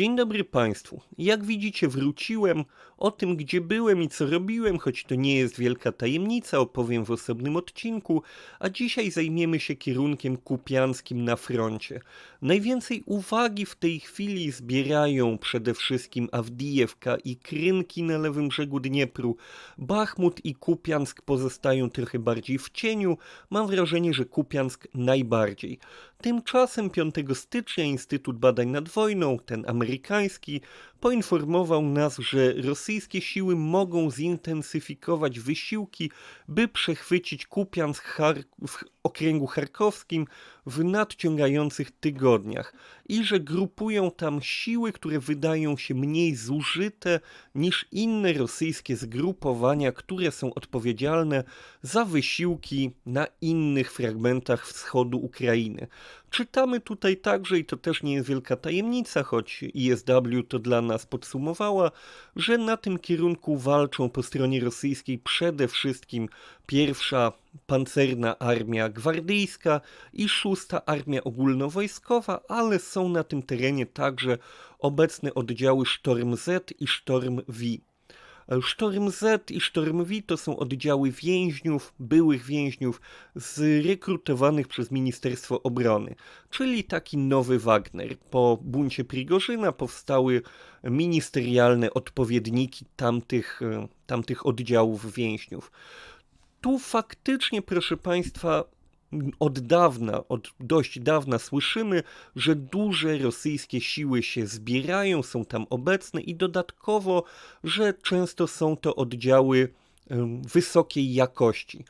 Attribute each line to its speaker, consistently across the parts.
Speaker 1: Dzień dobry Państwu. Jak widzicie, wróciłem. O tym, gdzie byłem i co robiłem, choć to nie jest wielka tajemnica, opowiem w osobnym odcinku, a dzisiaj zajmiemy się kierunkiem kupianskim na froncie. Najwięcej uwagi w tej chwili zbierają przede wszystkim Awdijewka i Krynki na lewym brzegu Dniepru. Bachmut i Kupiansk pozostają trochę bardziej w cieniu. Mam wrażenie, że Kupiansk najbardziej. Tymczasem 5 stycznia Instytut Badań nad Wojną, ten amerykański, poinformował nas, że rosyjskie siły mogą zintensyfikować wysiłki, by przechwycić Kupiansk Char- w okręgu charkowskim w nadciągających tygodniach i że grupują tam siły, które wydają się mniej zużyte niż inne rosyjskie zgrupowania, które są odpowiedzialne za wysiłki na innych fragmentach wschodu Ukrainy. Czytamy tutaj także, i to też nie jest wielka tajemnica, choć ISW to dla nas podsumowała, że na tym kierunku walczą po stronie rosyjskiej przede wszystkim pierwsza pancerna armia gwardyjska i szósta armia ogólnowojskowa, ale są na tym terenie także obecne oddziały Sztorm Z i Sztorm V. Sztorm Z i Sztorm V to są oddziały więźniów, byłych więźniów, zrekrutowanych przez Ministerstwo Obrony, czyli taki nowy Wagner. Po buncie Prigorzyna powstały ministerialne odpowiedniki tamtych, tamtych oddziałów więźniów. Tu faktycznie, proszę Państwa, od dawna, od dość dawna słyszymy, że duże rosyjskie siły się zbierają, są tam obecne i dodatkowo, że często są to oddziały wysokiej jakości.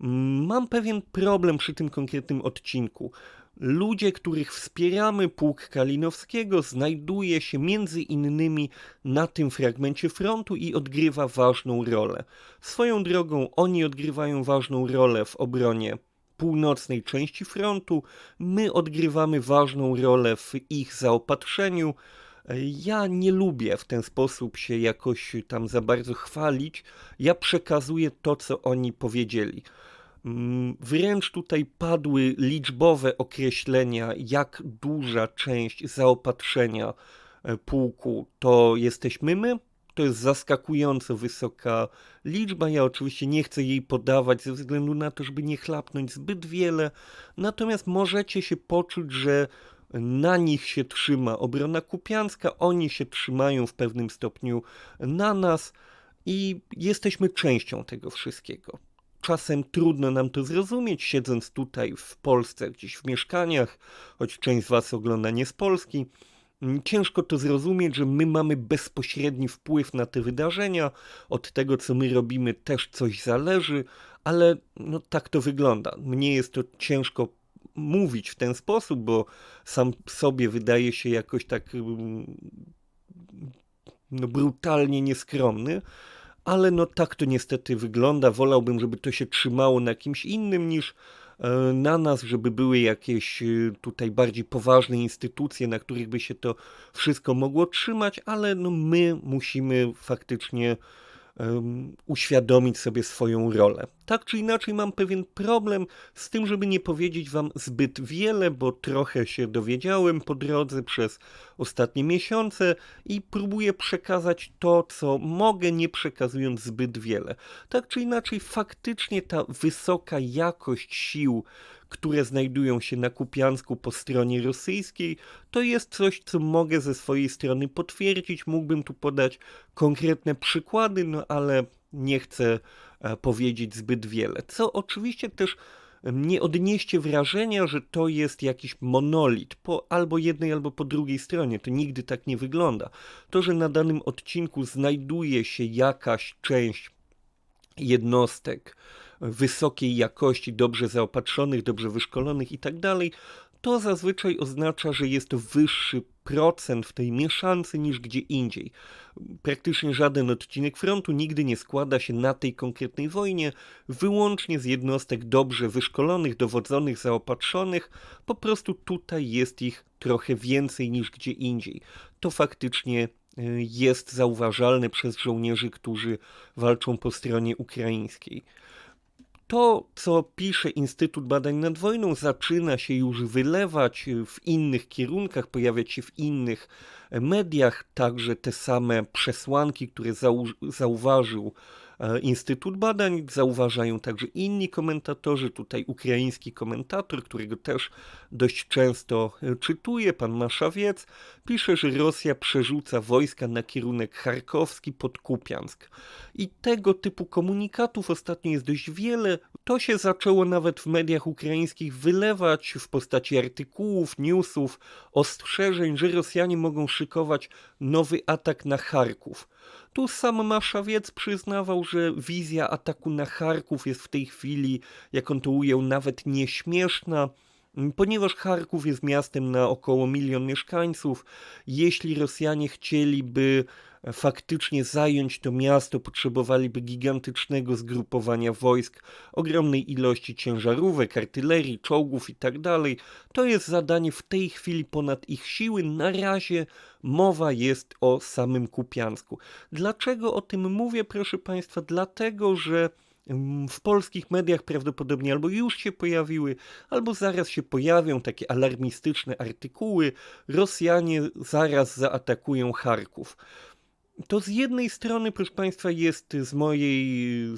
Speaker 1: Mam pewien problem przy tym konkretnym odcinku. Ludzie, których wspieramy, pułk Kalinowskiego, znajduje się między innymi na tym fragmencie frontu i odgrywa ważną rolę. Swoją drogą oni odgrywają ważną rolę w obronie północnej części frontu, my odgrywamy ważną rolę w ich zaopatrzeniu. Ja nie lubię w ten sposób się jakoś tam za bardzo chwalić. Ja przekazuję to, co oni powiedzieli. Wręcz tutaj padły liczbowe określenia, jak duża część zaopatrzenia pułku to jesteśmy my, to jest zaskakująco wysoka liczba. Ja oczywiście nie chcę jej podawać ze względu na to, żeby nie chlapnąć zbyt wiele. Natomiast możecie się poczuć, że na nich się trzyma obrona kupiancka, oni się trzymają w pewnym stopniu na nas i jesteśmy częścią tego wszystkiego. Czasem trudno nam to zrozumieć, siedząc tutaj w Polsce, gdzieś w mieszkaniach, choć część z Was ogląda nie z Polski. Mm, ciężko to zrozumieć, że my mamy bezpośredni wpływ na te wydarzenia, od tego co my robimy też coś zależy, ale no tak to wygląda. Mnie jest to ciężko mówić w ten sposób, bo sam sobie wydaje się jakoś tak mm, no, brutalnie nieskromny, ale no tak to niestety wygląda. Wolałbym, żeby to się trzymało na kimś innym niż na nas, żeby były jakieś e, tutaj bardziej poważne instytucje, na których by się to wszystko mogło trzymać, ale no my musimy faktycznie um, uświadomić sobie swoją rolę. Tak czy inaczej mam pewien problem z tym, żeby nie powiedzieć wam zbyt wiele, bo trochę się dowiedziałem po drodze przez ostatnie miesiące i próbuję przekazać to, co mogę, nie przekazując zbyt wiele. Tak czy inaczej, faktycznie ta wysoka jakość sił, które znajdują się na Kupiansku po stronie rosyjskiej, to jest coś, co mogę ze swojej strony potwierdzić. Mógłbym tu podać konkretne przykłady, no ale nie chcę e, powiedzieć zbyt wiele. Co oczywiście też nie odnieście wrażenia, że to jest jakiś monolit po albo jednej, albo po drugiej stronie. To nigdy tak nie wygląda. To, że na danym odcinku znajduje się jakaś część jednostek wysokiej jakości, dobrze zaopatrzonych, dobrze wyszkolonych i tak to zazwyczaj oznacza, że jest wyższy procent w tej mieszance niż gdzie indziej. Praktycznie żaden odcinek frontu nigdy nie składa się na tej konkretnej wojnie wyłącznie z jednostek dobrze wyszkolonych, dowodzonych, zaopatrzonych. Po prostu tutaj jest ich trochę więcej niż gdzie indziej. To faktycznie e, jest zauważalne przez żołnierzy, którzy walczą po stronie ukraińskiej. To, co pisze Instytut Badań nad Wojną, zaczyna się już wylewać w innych kierunkach, pojawiać się w innych mediach, także te same przesłanki, które zau- zauważył Instytut Badań, zauważają także inni komentatorzy. Tutaj ukraiński komentator, którego też dość często e, czytuję, pan Maszawiec, pisze, że Rosja przerzuca wojska na kierunek charkowski pod Kupiansk. I tego typu komunikatów ostatnio jest dość wiele. To się zaczęło nawet w mediach ukraińskich wylewać w postaci artykułów, newsów, ostrzeżeń, że Rosjanie mogą szykować nowy atak na Charków. Tu sam Maszawiec przyznawał, że wizja ataku na Charków jest w tej chwili, jak on to ujął, nawet nieśmieszna, ponieważ Charków jest miastem na około milion mieszkańców. Jeśli Rosjanie chcieliby faktycznie zająć to miasto, potrzebowaliby gigantycznego zgrupowania wojsk, ogromnej ilości ciężarówek, artylerii, czołgów itd. To jest zadanie w tej chwili ponad ich siły. Na razie mowa jest o samym Kupiansku. Dlaczego o tym mówię, proszę Państwa? Dlatego, że mm, w polskich mediach prawdopodobnie albo już się pojawiły, albo zaraz się pojawią takie alarmistyczne artykuły. Rosjanie zaraz zaatakują Charków. To z jednej strony, proszę Państwa, jest z mojej,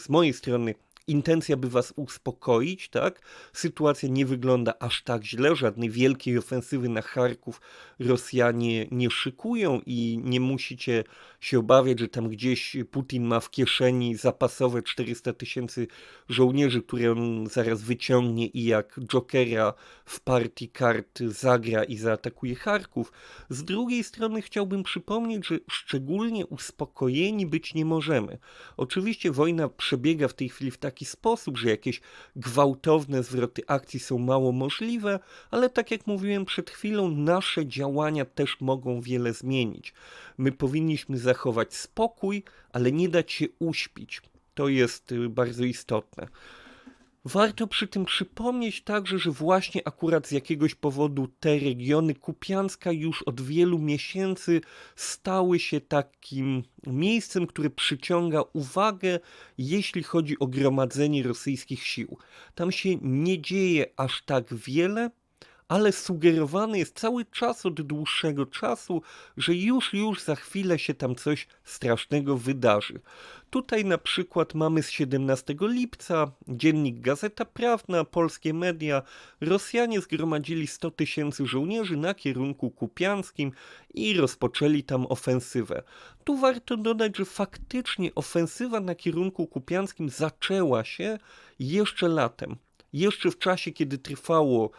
Speaker 1: z mojej strony intencja, by was uspokoić, tak? Sytuacja nie wygląda aż tak źle, żadnej wielkiej ofensywy na Charków Rosjanie nie szykują i nie musicie się obawiać, że tam gdzieś Putin ma w kieszeni zapasowe 400 tysięcy żołnierzy, które on zaraz wyciągnie i jak Jokera w partii kart zagra i zaatakuje Charków. Z drugiej strony chciałbym przypomnieć, że szczególnie uspokojeni być nie możemy. Oczywiście wojna przebiega w tej chwili w taki sposób, że jakieś gwałtowne zwroty akcji są mało możliwe, ale tak jak mówiłem przed chwilą, nasze działania też mogą wiele zmienić. My powinniśmy zachować spokój, ale nie dać się uśpić. To jest y, bardzo istotne. Warto przy tym przypomnieć także, że właśnie akurat z jakiegoś powodu te regiony Kupianska już od wielu miesięcy stały się takim miejscem, które przyciąga uwagę, jeśli chodzi o gromadzenie rosyjskich sił. Tam się nie dzieje aż tak wiele, ale sugerowany jest cały czas od dłuższego czasu, że już, już za chwilę się tam coś strasznego wydarzy. Tutaj na przykład mamy z 17 lipca dziennik Gazeta Prawna, polskie media. Rosjanie zgromadzili 100 tysięcy żołnierzy na kierunku kupiańskim i rozpoczęli tam ofensywę. Tu warto dodać, że faktycznie ofensywa na kierunku kupiańskim zaczęła się jeszcze latem. Jeszcze w czasie, kiedy trwało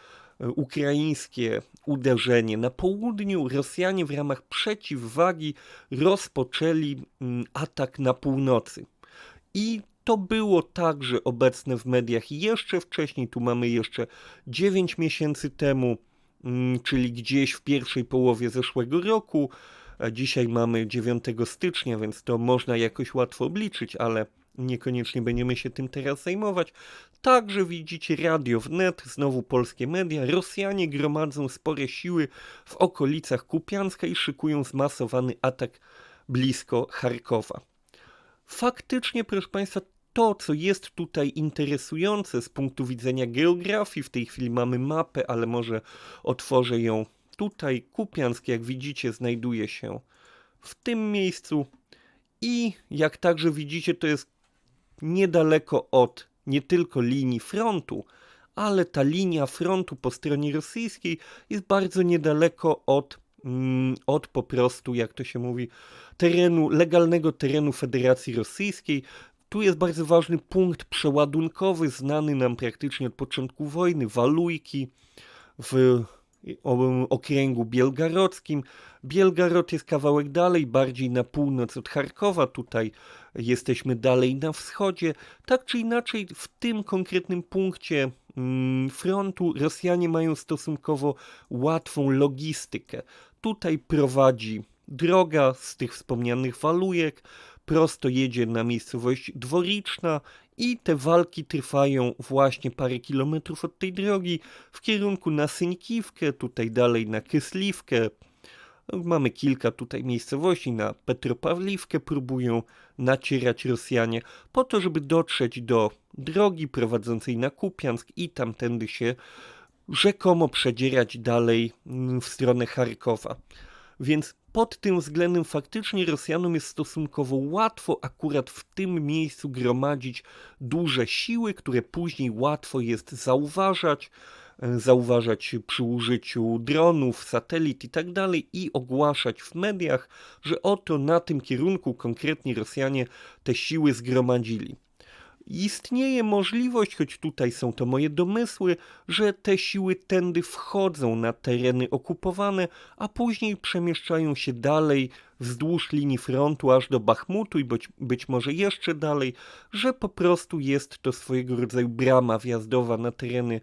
Speaker 1: ukraińskie uderzenie. Na południu Rosjanie w ramach przeciwwagi rozpoczęli mm, atak na północy. I to było także obecne w mediach jeszcze wcześniej. Tu mamy jeszcze 9 miesięcy temu, mm, czyli gdzieś w pierwszej połowie zeszłego roku. Dzisiaj mamy 9 stycznia, więc to można jakoś łatwo obliczyć, ale Niekoniecznie będziemy się tym teraz zajmować. Także widzicie Radio Wnet, znowu polskie media. Rosjanie gromadzą spore siły w okolicach Kupianska i szykują zmasowany atak blisko Charkowa. Faktycznie, proszę Państwa, to, co jest tutaj interesujące z punktu widzenia geografii, w tej chwili mamy mapę, ale może otworzę ją tutaj. Kupiansk, jak widzicie, znajduje się w tym miejscu. I jak także widzicie, to jest niedaleko od nie tylko linii frontu, ale ta linia frontu po stronie rosyjskiej jest bardzo niedaleko od, mm, od po prostu, jak to się mówi, terenu, legalnego terenu Federacji Rosyjskiej. Tu jest bardzo ważny punkt przeładunkowy, znany nam praktycznie od początku wojny, Walujki w okręgu bielgarodzkim. Bielgarod jest kawałek dalej, bardziej na północ od Charkowa, tutaj jesteśmy dalej na wschodzie. Tak czy inaczej, w tym konkretnym punkcie mm, frontu Rosjanie mają stosunkowo łatwą logistykę. Tutaj prowadzi droga z tych wspomnianych walujek, prosto jedzie na miejscowość dworiczna i te walki trwają właśnie parę kilometrów od tej drogi w kierunku na Syńkiwkę, tutaj dalej na Kysliwkę, Mamy kilka tutaj miejscowości, na Petropawliwkę próbują nacierać Rosjanie, po to, żeby dotrzeć do drogi prowadzącej na Kupiansk i tamtędy się rzekomo przedzierać dalej w stronę Charkowa. Więc pod tym względem faktycznie Rosjanom jest stosunkowo łatwo akurat w tym miejscu gromadzić duże siły, które później łatwo jest zauważać, e, zauważać przy użyciu dronów, satelit i tak i ogłaszać w mediach, że oto na tym kierunku konkretnie Rosjanie te siły zgromadzili. Istnieje możliwość, choć tutaj są to moje domysły, że te siły tędy wchodzą na tereny okupowane, a później przemieszczają się dalej wzdłuż linii frontu aż do Bachmutu i być, być może jeszcze dalej, że po prostu jest to swojego rodzaju brama wjazdowa na tereny,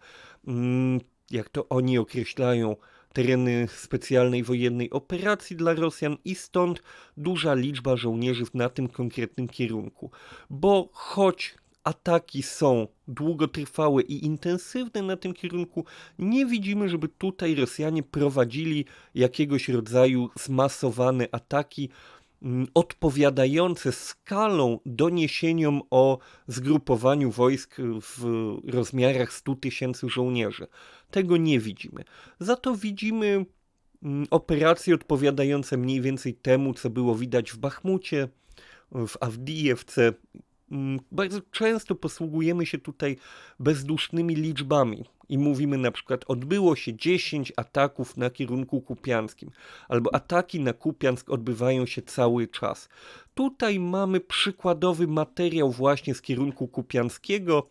Speaker 1: mm, jak to oni określają, tereny specjalnej wojennej operacji dla Rosjan i stąd duża liczba żołnierzy na tym konkretnym kierunku. Bo choć ataki są długotrwałe i intensywne na tym kierunku, nie widzimy, żeby tutaj Rosjanie prowadzili jakiegoś rodzaju zmasowane ataki mm, odpowiadające skalą doniesieniom o zgrupowaniu wojsk w rozmiarach 100 tysięcy żołnierzy. Tego nie widzimy. Za to widzimy mm, operacje odpowiadające mniej więcej temu, co było widać w Bachmucie, w Awdijewce bardzo często posługujemy się tutaj bezdusznymi liczbami i mówimy na przykład odbyło się 10 ataków na kierunku kupiańskim albo ataki na Kupiansk odbywają się cały czas. Tutaj mamy przykładowy materiał właśnie z kierunku kupiańskiego.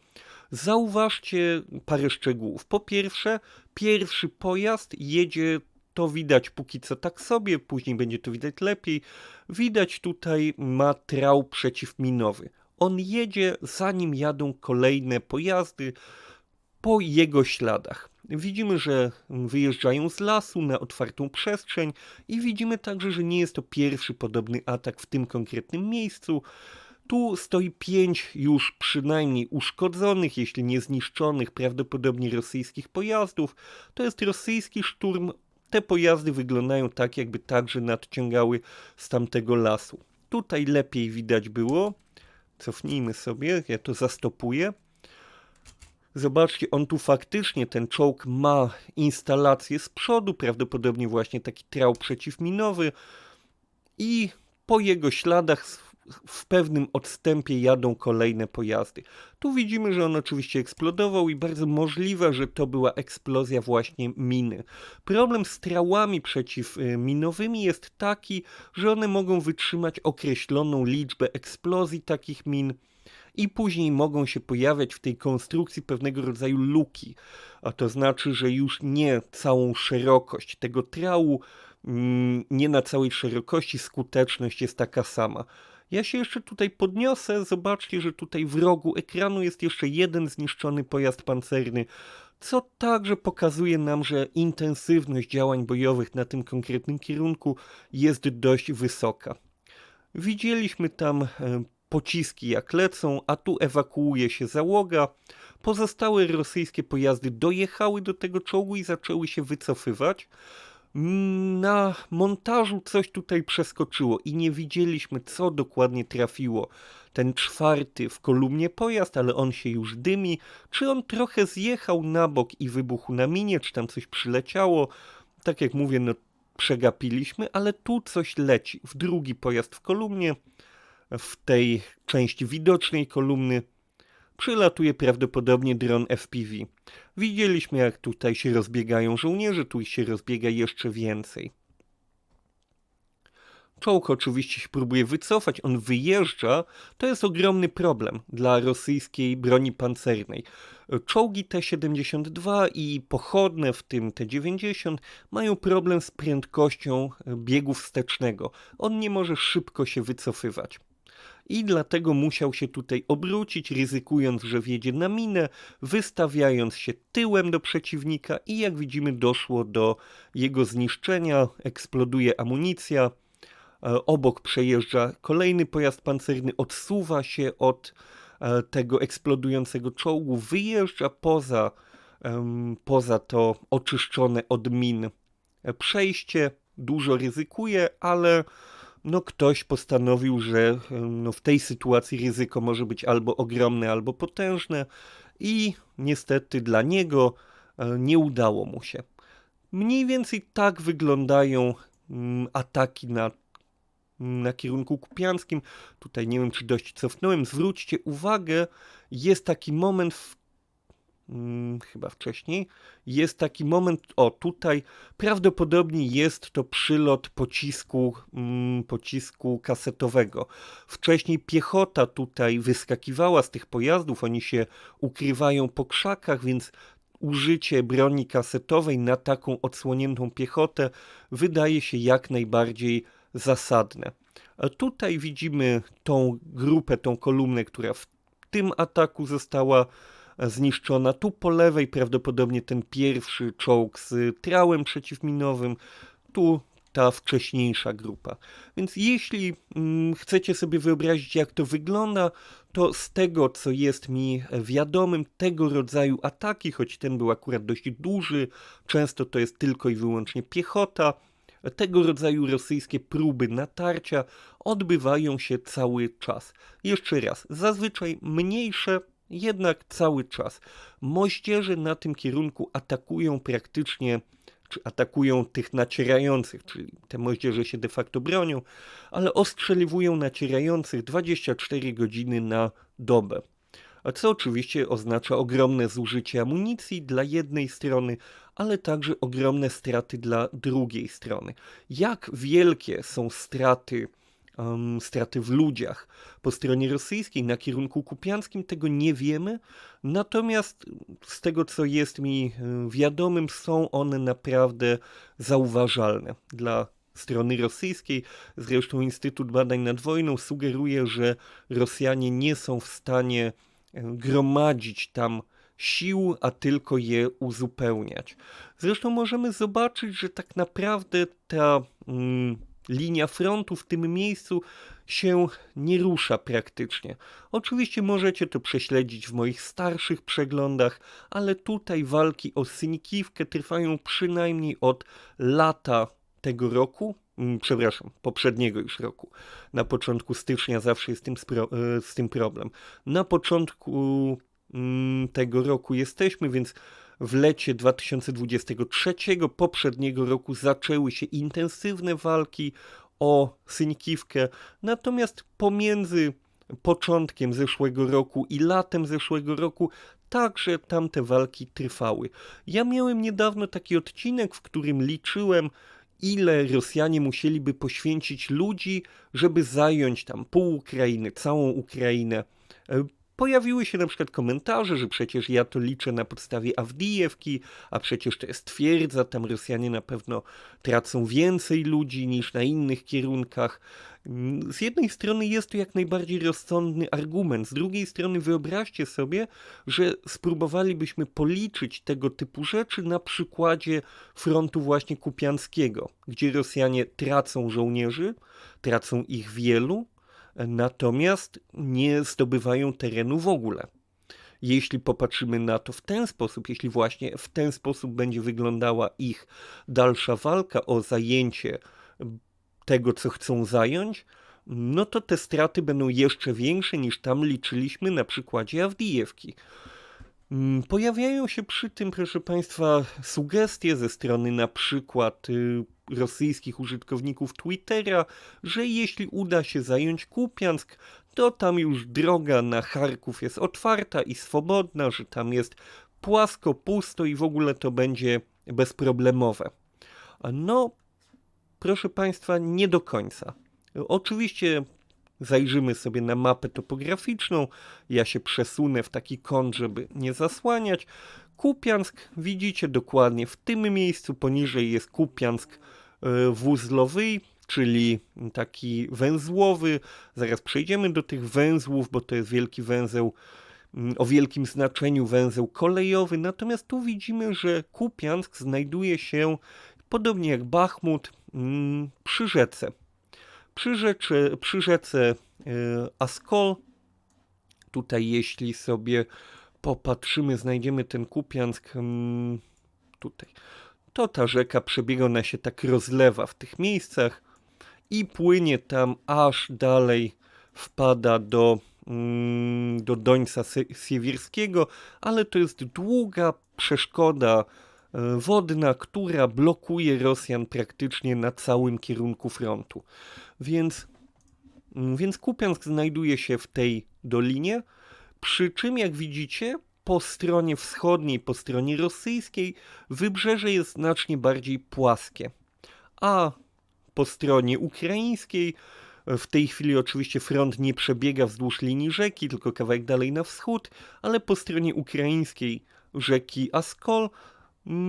Speaker 1: Zauważcie parę szczegółów. Po pierwsze, pierwszy pojazd jedzie to widać póki co tak sobie, później będzie to widać lepiej. Widać tutaj ma trał przeciwminowy on jedzie zanim jadą kolejne pojazdy po jego śladach. Widzimy, że wyjeżdżają z lasu na otwartą przestrzeń i widzimy także, że nie jest to pierwszy podobny atak w tym konkretnym miejscu. Tu stoi pięć już przynajmniej uszkodzonych, jeśli nie zniszczonych, prawdopodobnie rosyjskich pojazdów. To jest rosyjski szturm. Te pojazdy wyglądają tak, jakby także nadciągały z tamtego lasu. Tutaj lepiej widać było Cofnijmy sobie, ja to zastopuję. Zobaczcie, on tu faktycznie, ten czołg ma instalację z przodu, prawdopodobnie właśnie taki trał przeciwminowy i po jego śladach w pewnym odstępie jadą kolejne pojazdy. Tu widzimy, że on oczywiście eksplodował i bardzo możliwe, że to była eksplozja właśnie miny. Problem z trałami przeciwminowymi jest taki, że one mogą wytrzymać określoną liczbę eksplozji takich min i później mogą się pojawiać w tej konstrukcji pewnego rodzaju luki. A to znaczy, że już nie całą szerokość tego trału, mm, nie na całej szerokości skuteczność jest taka sama. Ja się jeszcze tutaj podniosę. Zobaczcie, że tutaj w rogu ekranu jest jeszcze jeden zniszczony pojazd pancerny, co także pokazuje nam, że intensywność działań bojowych na tym konkretnym kierunku jest dość wysoka. Widzieliśmy tam e, pociski jak lecą, a tu ewakuuje się załoga. Pozostałe rosyjskie pojazdy dojechały do tego czołgu i zaczęły się wycofywać. Na montażu coś tutaj przeskoczyło i nie widzieliśmy, co dokładnie trafiło. Ten czwarty w kolumnie pojazd, ale on się już dymi. Czy on trochę zjechał na bok i wybuchł na minie, czy tam coś przyleciało? Tak jak mówię, no przegapiliśmy, ale tu coś leci. W drugi pojazd w kolumnie, w tej części widocznej kolumny przylatuje prawdopodobnie dron FPV. Widzieliśmy jak tutaj się rozbiegają żołnierze, tu się rozbiega jeszcze więcej. Czołg oczywiście się próbuje wycofać, on wyjeżdża. To jest ogromny problem dla rosyjskiej broni pancernej. Czołgi T-72 i pochodne, w tym T-90, mają problem z prędkością biegu wstecznego. On nie może szybko się wycofywać i dlatego musiał się tutaj obrócić, ryzykując, że wjedzie na minę, wystawiając się tyłem do przeciwnika i jak widzimy doszło do jego zniszczenia, eksploduje amunicja, e, obok przejeżdża kolejny pojazd pancerny, odsuwa się od e, tego eksplodującego czołgu, wyjeżdża poza, poza to oczyszczone od min e, przejście, dużo ryzykuje, ale no ktoś postanowił, że no w tej sytuacji ryzyko może być albo ogromne, albo potężne i niestety dla niego e, nie udało mu się. Mniej więcej tak wyglądają mm, ataki na, na kierunku kupiańskim. Tutaj nie wiem, czy dość cofnąłem. Zwróćcie uwagę, jest taki moment w hmm, chyba wcześniej, jest taki moment, o tutaj prawdopodobnie jest to przylot pocisku, hmm, pocisku kasetowego. Wcześniej piechota tutaj wyskakiwała z tych pojazdów, oni się ukrywają po krzakach, więc użycie broni kasetowej na taką odsłoniętą piechotę wydaje się jak najbardziej zasadne. A tutaj widzimy tą grupę, tą kolumnę, która w tym ataku została zniszczona. Tu po lewej prawdopodobnie ten pierwszy czołg z trałem przeciwminowym. Tu ta wcześniejsza grupa. Więc jeśli mm, chcecie sobie wyobrazić, jak to wygląda, to z tego, co jest mi wiadomym, tego rodzaju ataki, choć ten był akurat dość duży, często to jest tylko i wyłącznie piechota, tego rodzaju rosyjskie próby natarcia odbywają się cały czas. Jeszcze raz, zazwyczaj mniejsze, jednak cały czas. Moździerze na tym kierunku atakują praktycznie czy atakują tych nacierających, czyli te moździerze się de facto bronią, ale ostrzeliwują nacierających 24 godziny na dobę. A co oczywiście oznacza ogromne zużycie amunicji dla jednej strony, ale także ogromne straty dla drugiej strony. Jak wielkie są straty um, straty w ludziach. Po stronie rosyjskiej na kierunku kupiańskim tego nie wiemy, natomiast z tego co jest mi wiadomym, są one naprawdę zauważalne dla strony rosyjskiej. Zresztą Instytut Badań nad Wojną sugeruje, że Rosjanie nie są w stanie gromadzić tam sił, a tylko je uzupełniać. Zresztą możemy zobaczyć, że tak naprawdę ta mm, linia frontu w tym miejscu się nie rusza praktycznie. Oczywiście możecie to prześledzić w moich starszych przeglądach, ale tutaj walki o Synikiwkę trwają przynajmniej od lata tego roku, mm, przepraszam, poprzedniego już roku. Na początku stycznia zawsze jest tym, e, z tym problem. Na początku mm, tego roku jesteśmy, więc w lecie 2023 poprzedniego roku zaczęły się intensywne walki o Synikiwkę, natomiast pomiędzy początkiem zeszłego roku i latem zeszłego roku także tamte walki trwały. Ja miałem niedawno taki odcinek, w którym liczyłem, ile Rosjanie musieliby poświęcić ludzi, żeby zająć tam pół Ukrainy, całą Ukrainę. Pojawiły się na przykład komentarze, że przecież ja to liczę na podstawie Awdijewki, a przecież to jest twierdza, tam Rosjanie na pewno tracą więcej ludzi niż na innych kierunkach. Mm, z jednej strony jest to jak najbardziej rozsądny argument, z drugiej strony wyobraźcie sobie, że spróbowalibyśmy policzyć tego typu rzeczy na przykładzie frontu właśnie kupiańskiego, gdzie Rosjanie tracą żołnierzy, tracą ich wielu, natomiast nie zdobywają terenu w ogóle. Jeśli popatrzymy na to w ten sposób, jeśli właśnie w ten sposób będzie wyglądała ich dalsza walka o zajęcie tego, co chcą zająć, no to te straty będą jeszcze większe niż tam liczyliśmy na przykładzie Awdijewki. Mm, pojawiają się przy tym, proszę Państwa, sugestie ze strony na przykład y, rosyjskich użytkowników Twittera, że jeśli uda się zająć Kupiansk, to tam już droga na Charków jest otwarta i swobodna, że tam jest płasko, pusto i w ogóle to będzie bezproblemowe. No, proszę Państwa, nie do końca. Oczywiście zajrzymy sobie na mapę topograficzną. Ja się przesunę w taki kąt, żeby nie zasłaniać. Kupiansk widzicie dokładnie w tym miejscu, poniżej jest Kupiansk wuzlowy, czyli taki węzłowy. Zaraz przejdziemy do tych węzłów, bo to jest wielki węzeł mm, o wielkim znaczeniu węzeł kolejowy. Natomiast tu widzimy, że Kupiansk znajduje się, podobnie jak Bachmut, mm, przy rzece. Przy, rzeczy, przy rzece e, Askol, tutaj jeśli sobie popatrzymy, znajdziemy ten Kupiansk mm, tutaj. To ta rzeka przebiega, ona się tak rozlewa w tych miejscach i płynie tam aż dalej wpada do, mm, do Dońca Siewierskiego, ale to jest długa przeszkoda e, wodna, która blokuje Rosjan praktycznie na całym kierunku frontu. Więc, mm, więc Kupiansk znajduje się w tej dolinie, przy czym jak widzicie po stronie wschodniej, po stronie rosyjskiej wybrzeże jest znacznie bardziej płaskie, a po stronie ukraińskiej w tej chwili oczywiście front nie przebiega wzdłuż linii rzeki, tylko kawałek dalej na wschód, ale po stronie ukraińskiej rzeki Askol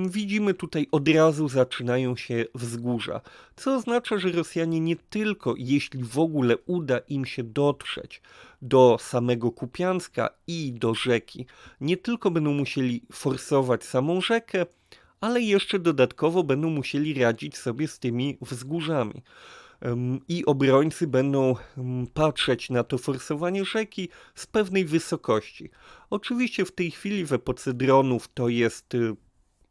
Speaker 1: widzimy tutaj od razu zaczynają się wzgórza, co oznacza, że Rosjanie nie tylko, jeśli w ogóle uda im się dotrzeć do samego Kupianska i do rzeki, nie tylko będą musieli forsować samą rzekę, ale jeszcze dodatkowo będą musieli radzić sobie z tymi wzgórzami. I obrońcy będą em, patrzeć na to forsowanie rzeki z pewnej wysokości. Oczywiście w tej chwili w epoce dronów to jest y,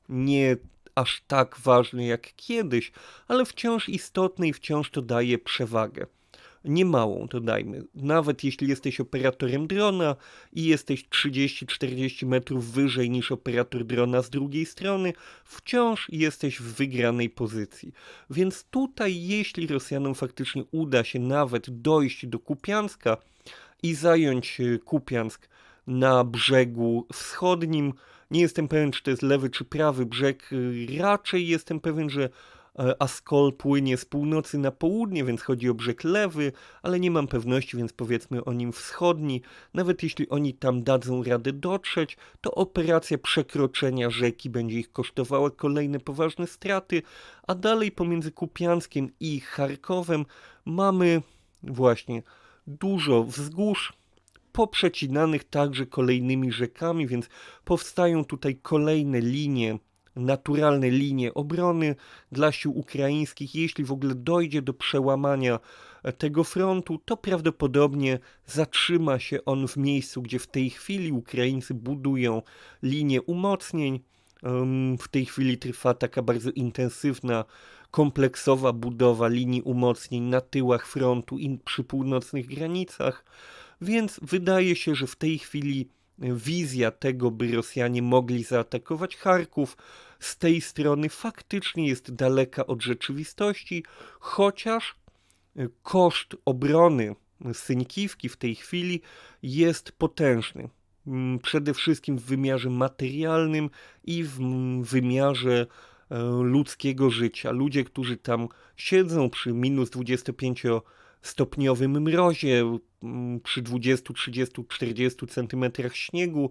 Speaker 1: nie aż tak ważne jak kiedyś, ale wciąż istotne i wciąż to daje przewagę. Niemałą, dodajmy. Nawet jeśli jesteś operatorem drona i jesteś 30-40 metrów wyżej niż operator drona z drugiej strony, wciąż jesteś w wygranej pozycji. Więc tutaj, jeśli Rosjanom faktycznie uda się nawet dojść do Kupianska i zająć y, Kupiansk na brzegu wschodnim, nie jestem pewien, czy to jest lewy czy prawy brzeg, raczej jestem pewien, że e, Askol płynie z północy na południe, więc chodzi o brzeg lewy, ale nie mam pewności, więc powiedzmy o nim wschodni. Nawet jeśli oni tam dadzą radę dotrzeć, to operacja przekroczenia rzeki będzie ich kosztowała kolejne poważne straty, a dalej pomiędzy Kupianskiem i Charkowem mamy właśnie dużo wzgórz, poprzecinanych także kolejnymi rzekami, więc powstają tutaj kolejne linie, naturalne linie obrony dla sił ukraińskich. Jeśli w ogóle dojdzie do przełamania e, tego frontu, to prawdopodobnie zatrzyma się on w miejscu, gdzie w tej chwili Ukraińcy budują linię umocnień. W tej chwili trwa taka bardzo intensywna, kompleksowa budowa linii umocnień na tyłach frontu i przy północnych granicach. Więc wydaje się, że w tej chwili e, wizja tego, by Rosjanie mogli zaatakować Charków, z tej strony faktycznie jest daleka od rzeczywistości, chociaż e, koszt obrony Synikiwki w tej chwili jest potężny. Mm, Przede wszystkim w wymiarze materialnym i w wymiarze e, ludzkiego życia. Ludzie, którzy tam siedzą przy minus 25 stopniowym mrozie, przy 20, 30, 40 centymetrach śniegu.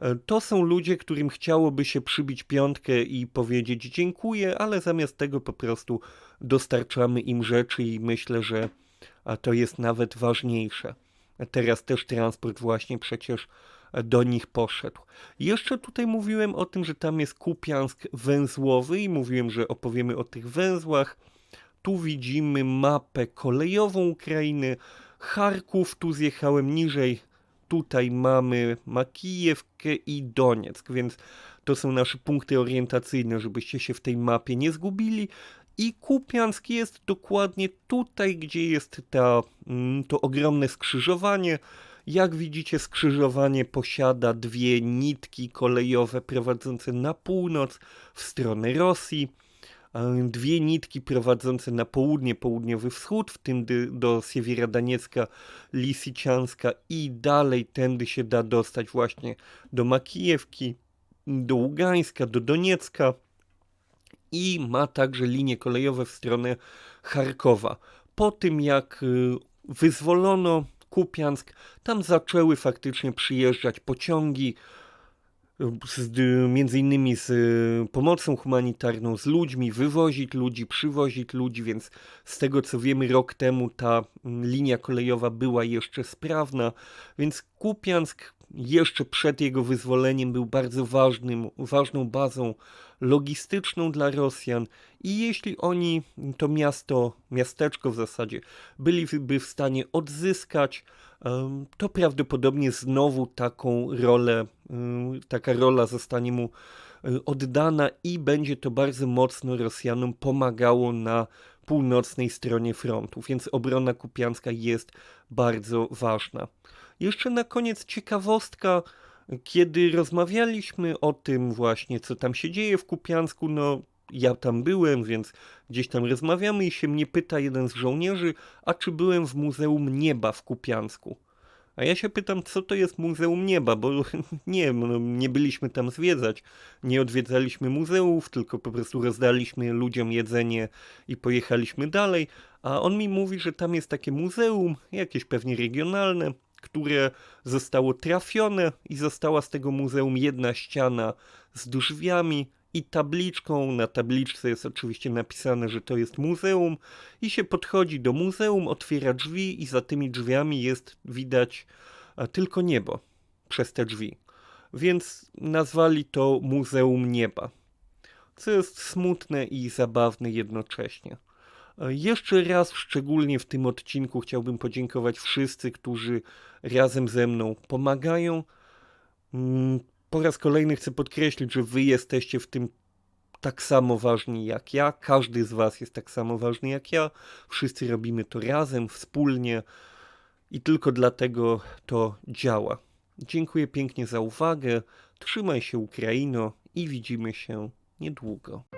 Speaker 1: E, To są ludzie, którym chciałoby się przybić piątkę i powiedzieć dziękuję, ale zamiast tego po prostu dostarczamy im rzeczy i myślę, że to jest nawet ważniejsze. Teraz też transport właśnie przecież do nich poszedł. Jeszcze tutaj mówiłem o tym, że tam jest Kupiansk węzłowy i mówiłem, że opowiemy o tych węzłach. Tu widzimy mapę kolejową Ukrainy. Charków, tu zjechałem niżej. Tutaj mamy Makijewkę i Donieck, więc to są nasze punkty orientacyjne, żebyście się w tej mapie nie zgubili. I Kupiansk jest dokładnie tutaj, gdzie jest ta, mm, to ogromne skrzyżowanie. Jak widzicie, skrzyżowanie posiada dwie nitki kolejowe prowadzące na północ w stronę Rosji dwie nitki prowadzące na południe, południowy wschód, w tym do Siewiera Daniecka, Lisicianska i dalej tędy się da dostać właśnie do Makijewki, do Ługańska, do Doniecka i ma także linie kolejowe w stronę Charkowa. Po tym jak y, wyzwolono Kupiansk, tam zaczęły faktycznie przyjeżdżać pociągi, z, między innymi z y, pomocą humanitarną, z ludźmi, wywozić ludzi, przywozić ludzi, więc z tego co wiemy rok temu ta mm, linia kolejowa była jeszcze sprawna, więc Kupiansk jeszcze przed jego wyzwoleniem był bardzo ważnym, ważną bazą logistyczną dla Rosjan i jeśli oni to miasto, miasteczko w zasadzie, byliby w stanie odzyskać, to prawdopodobnie znowu taką rolę, taka rola zostanie mu oddana i będzie to bardzo mocno Rosjanom pomagało na północnej stronie frontu, więc obrona kupiańska jest bardzo ważna. Jeszcze na koniec ciekawostka, kiedy rozmawialiśmy o tym właśnie, co tam się dzieje w Kupiańsku, no ja tam byłem, więc gdzieś tam rozmawiamy i się mnie pyta jeden z żołnierzy, a czy byłem w Muzeum Nieba w Kupiańsku? A ja się pytam, co to jest Muzeum Nieba, bo nie, no, nie byliśmy tam zwiedzać, nie odwiedzaliśmy muzeów, tylko po prostu rozdaliśmy ludziom jedzenie i pojechaliśmy dalej, a on mi mówi, że tam jest takie muzeum, jakieś pewnie regionalne, które zostało trafione i została z tego muzeum jedna ściana z drzwiami i tabliczką. Na tabliczce jest oczywiście napisane, że to jest muzeum i się podchodzi do muzeum, otwiera drzwi i za tymi drzwiami jest widać a, tylko niebo przez te drzwi. Więc nazwali to Muzeum Nieba, co jest smutne i zabawne jednocześnie. E, Jeszcze raz, szczególnie w tym odcinku, chciałbym podziękować wszyscy, którzy razem ze mną pomagają. Po raz kolejny chcę podkreślić, że Wy jesteście w tym tak samo ważni jak ja. Każdy z Was jest tak samo ważny jak ja. Wszyscy robimy to razem, wspólnie i tylko dlatego to działa. Dziękuję pięknie za uwagę. Trzymaj się, Ukraino, i widzimy się niedługo.